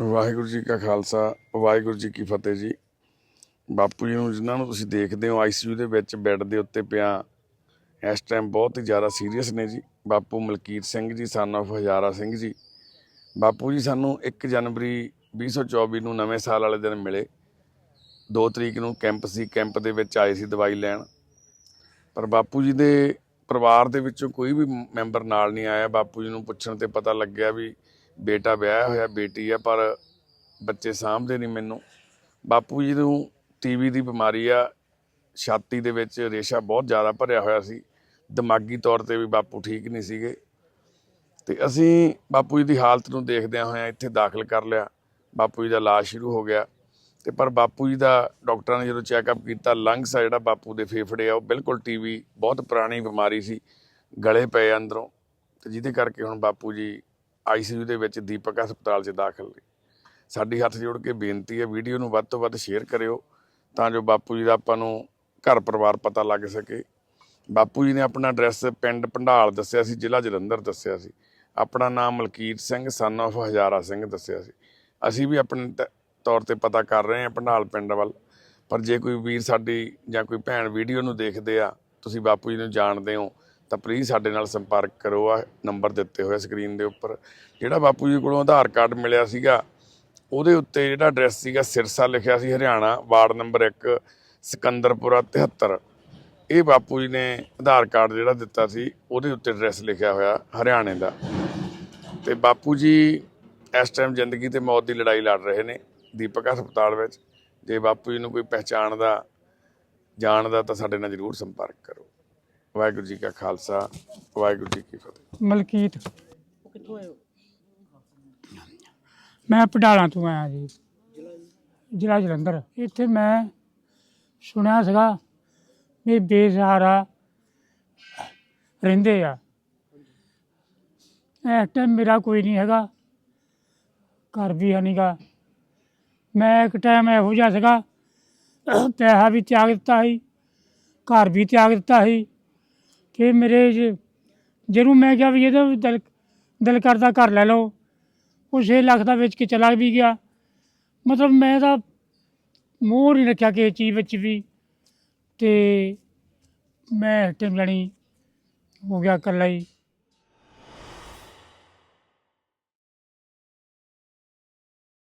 ਵਾਹਿਗੁਰੂ ਜੀ ਕਾ ਖਾਲਸਾ, ਵਾਹਿਗੁਰੂ ਜੀ ਕੀ ਫਤਿਹ ਜੀ। ਬਾਪੂ ਜੀ ਨੂੰ ਜਿਨ੍ਹਾਂ ਨੂੰ ਤੁਸੀਂ ਦੇਖਦੇ ਹੋ ਆਈਸੀਯੂ ਦੇ ਵਿੱਚ ਬੈੱਡ ਦੇ ਉੱਤੇ ਪਿਆ, ਇਸ ਟਾਈਮ ਬਹੁਤ ਹੀ ਜ਼ਿਆਦਾ ਸੀਰੀਅਸ ਨੇ ਜੀ। ਬਾਪੂ ਮਲਕੀਤ ਸਿੰਘ ਜੀ ਸਨ of ਹਜ਼ਾਰਾ ਸਿੰਘ ਜੀ। ਬਾਪੂ ਜੀ, ਸਾਨੂੰ 1 ਜਨਵਰੀ 2024 ਨੂੰ ਨਵੇਂ ਸਾਲ ਵਾਲੇ ਦਿਨ ਮਿਲੇ। 2 ਤਰੀਕ ਨੂੰ ਕੈਂਪ ਸੀ ਕੈਂਪ ਦੇ ਵਿੱਚ ਆਏ ਸੀ ਦਵਾਈ ਲੈਣ। ਪਰ ਬਾਪੂ ਜੀ ਦੇ ਪਰਿਵਾਰ ਦੇ ਵਿੱਚੋਂ ਕੋਈ ਵੀ ਮੈਂਬਰ ਨਾਲ ਨਹੀਂ ਆਇਆ। ਬਾਪੂ ਜੀ ਨੂੰ ਪੁੱਛਣ ਤੇ ਪਤਾ ਲੱਗਿਆ ਵੀ ਬੇਟਾ ਵਿਆਹਿਆ ਹੋਇਆ, ਬੇਟੀ ਆ, ਪਰ ਬੱਚੇ ਸਾਂਭਦੇ ਨਹੀਂ ਮੈਨੂੰ। ਬਾਪੂ ਜੀ ਨੂੰ ਟੀਵੀ ਦੀ ਬਿਮਾਰੀ ਆ। ਛਾਤੀ ਦੇ ਵਿੱਚ ਰੇਸ਼ਾ ਬਹੁਤ ਜ਼ਿਆਦਾ ਭਰਿਆ ਹੋਇਆ ਸੀ। ਦਿਮਾਗੀ ਤੌਰ ਤੇ ਵੀ ਬਾਪੂ ਠੀਕ ਨਹੀਂ ਸੀਗੇ। ਤੇ ਅਸੀਂ ਬਾਪੂ ਜੀ ਦੀ ਹਾਲਤ ਨੂੰ ਦੇਖਦਿਆਂ ਹੋਇਆਂ ਇੱਥੇ ਦਾਖਲ ਕਰ ਲਿਆ। ਬਾਪੂ ਜੀ ਦਾ ਇਲਾਜ ਸ਼ੁਰੂ ਹੋ ਗਿਆ। ਤੇ ਪਰ ਬਾਪੂ ਜੀ ਦਾ ਡਾਕਟਰਾਂ ਨੇ ਜਦੋਂ ਚੈੱਕਅਪ ਕੀਤਾ ਲੰਗਸ ਆ ਜਿਹੜਾ ਬਾਪੂ ਦੇ ਫੇਫੜੇ ਆ, ਉਹ ਬਿਲਕੁਲ ਟੀਵੀ ਬਹੁਤ ਪੁਰਾਣੀ ਬਿਮਾਰੀ ਸੀ। ਗਲੇ ਪਏ ਅੰਦਰੋਂ। ਤੇ ਜਿਹਦੇ ਕਰਕੇ ਹੁਣ ਬਾਪੂ ਜੀ ਆਈਸੀਯੂ ਦੇ ਵਿੱਚ ਦੀਪਕ ਹਸਪਤਾਲ 'ਚ ਦਾਖਲ ਨੇ। ਸਾਡੀ ਹੱਥ ਜੋੜ ਕੇ ਬੇਨਤੀ ਹੈ, ਵੀਡੀਓ ਨੂੰ ਵੱਧ ਤੋਂ ਵੱਧ ਸ਼ੇਅਰ ਕਰਿਓ ਤਾਂ ਜੋ ਬਾਪੂ ਜੀ ਦਾ ਆਪਾਂ ਨੂੰ ਘਰ ਪਰਿਵਾਰ ਪਤਾ ਲੱਗ ਸਕੇ। ਬਾਪੂ ਜੀ ਨੇ ਆਪਣਾ ਐਡਰੈਸ ਪਿੰਡ ਭੰਡਾਲ ਦੱਸਿਆ ਸੀ, ਜ਼ਿਲ੍ਹਾ ਜਲੰਧਰ ਦੱਸਿਆ ਸੀ। ਆਪਣਾ ਨਾਮ ਮਲਕੀਤ ਸਿੰਘ ਸਨ of ਹਜ਼ਾਰਾ ਸਿੰਘ ਦੱਸਿਆ ਸੀ। ਅਸੀਂ ਵੀ ਆਪਣੇ ਤ- ਤੌਰ ਤੇ ਪਤਾ ਕਰ ਰਹੇ ਹਾਂ ਭੰਡਾਲ ਪਿੰਡ ਵੱਲ। ਪਰ ਜੇ ਕੋਈ ਵੀਰ ਸਾਡੀ ਜਾਂ ਕੋਈ ਭੈਣ ਵੀਡੀਓ ਨੂੰ ਦੇਖਦੇ ਆ, ਤੁਸੀਂ ਬਾਪੂ ਜੀ ਨੂੰ ਜਾਣਦੇ ਹੋ ਤਾਂ ਪਲੀਜ਼ ਸਾਡੇ ਨਾਲ ਸੰਪਰਕ ਕਰੋ ਆ ਨੰਬਰ ਦਿੱਤੇ ਹੋਏ ਸਕਰੀਨ ਦੇ ਉੱਪਰ। ਜਿਹੜਾ ਬਾਪੂ ਜੀ ਕੋਲੋਂ ਆਧਾਰ ਕਾਰਡ ਮਿਲਿਆ ਸੀਗਾ, ਉਹਦੇ ਉੱਤੇ ਜਿਹੜਾ ਐਡਰੈਸ ਸੀਗਾ ਸਿਰਸਾ ਲਿਖਿਆ ਸੀ ਹਰਿਆਣਾ, ਵਾਰਡ ਨੰਬਰ 1 ਸਿਕੰਦਰਪੁਰਾ 73 ਇਹ ਬਾਪੂ ਜੀ ਨੇ ਆਧਾਰ ਕਾਰਡ ਜਿਹੜਾ ਦਿੱਤਾ ਸੀ, ਉਹਦੇ ਉੱਤੇ ਐਡਰੈਸ ਲਿਖਿਆ ਹੋਇਆ ਹਰਿਆਣੇ ਦਾ। ਤੇ ਬਾਪੂ ਜੀ ਇਸ ਟਾਈਮ ਜ਼ਿੰਦਗੀ ਤੇ ਮੌਤ ਦੀ ਲੜਾਈ ਲੜ ਰਹੇ ਨੇ ਦੀਪਕ ਹਸਪਤਾਲ ਵਿੱਚ। ਜੇ ਬਾਪੂ ਜੀ ਨੂੰ ਕੋਈ ਪਹਿਚਾਣ ਦਾ ਜਾਣ ਦਾ ਤਾਂ ਸਾਡੇ ਨਾਲ ਜਰੂਰ ਸੰਪਰਕ ਕਰੋ। ਵਾਹਿਗੁਰੂ ਜੀ ਕਾ ਖਾਲਸਾ, ਵਾਹਿਗੁਰੂ ਜੀ ਕੀ ਫਤਿਹ। ਮਲਕੀਤ। ਕਿੱਥੋਂ ਆਏ ਹੋ ਮੈਂ ਪਡਾਲਾ ਤੋਂ ਆਇਆ ਜੀ। ਜ਼ਿਲ੍ਹਾ ਜਲੰਧਰ। ਇੱਥੇ ਮੈਂ ਸੁਣਿਆ ਸੀਗਾ ਵੀ ਬੇਸਹਾਰਾ ਰਹਿੰਦੇ ਆ। ਇਸ ਟਾਈਮ ਮੇਰਾ ਕੋਈ ਨਹੀਂ ਹੈਗਾ। ਘਰ ਵੀ ਹੈ ਨਹੀਂਗਾ ਮੈਂ ਇੱਕ ਟਾਈਮ ਇਹੋ ਜਿਹਾ ਸੀਗਾ, ਪੈਸਾ ਵੀ ਤਿਆਗ ਦਿੱਤਾ ਸੀ, ਘਰ ਵੀ ਤਿਆਗ ਦਿੱਤਾ ਸੀ। ਕਿ ਮੇਰੇ ਜ- ਜਿਹਨੂੰ ਮੈਂ ਕਿਹਾ ਵੀ ਇਹਦਾ ਵੀ ਦਿਲ ਦਿਲ ਕਰਦਾ ਘਰ ਲੈ ਲਓ। ਉਹ ਛੇ ਲੱਖ ਦਾ ਵੇਚ ਕੇ ਚਲਾ ਵੀ ਗਿਆ। ਮਤਲਬ ਮੈਂ ਤਾਂ ਮੋਹ ਨਹੀਂ ਰੱਖਿਆ ਕਿਸੇ ਚੀਜ਼ ਵਿੱਚ ਵੀ। ਤੇ ਮੈਂ ਟਿਮ ਜਾਣੀ ਹੋ ਗਿਆ ਇਕੱਲਾ ਹੀ।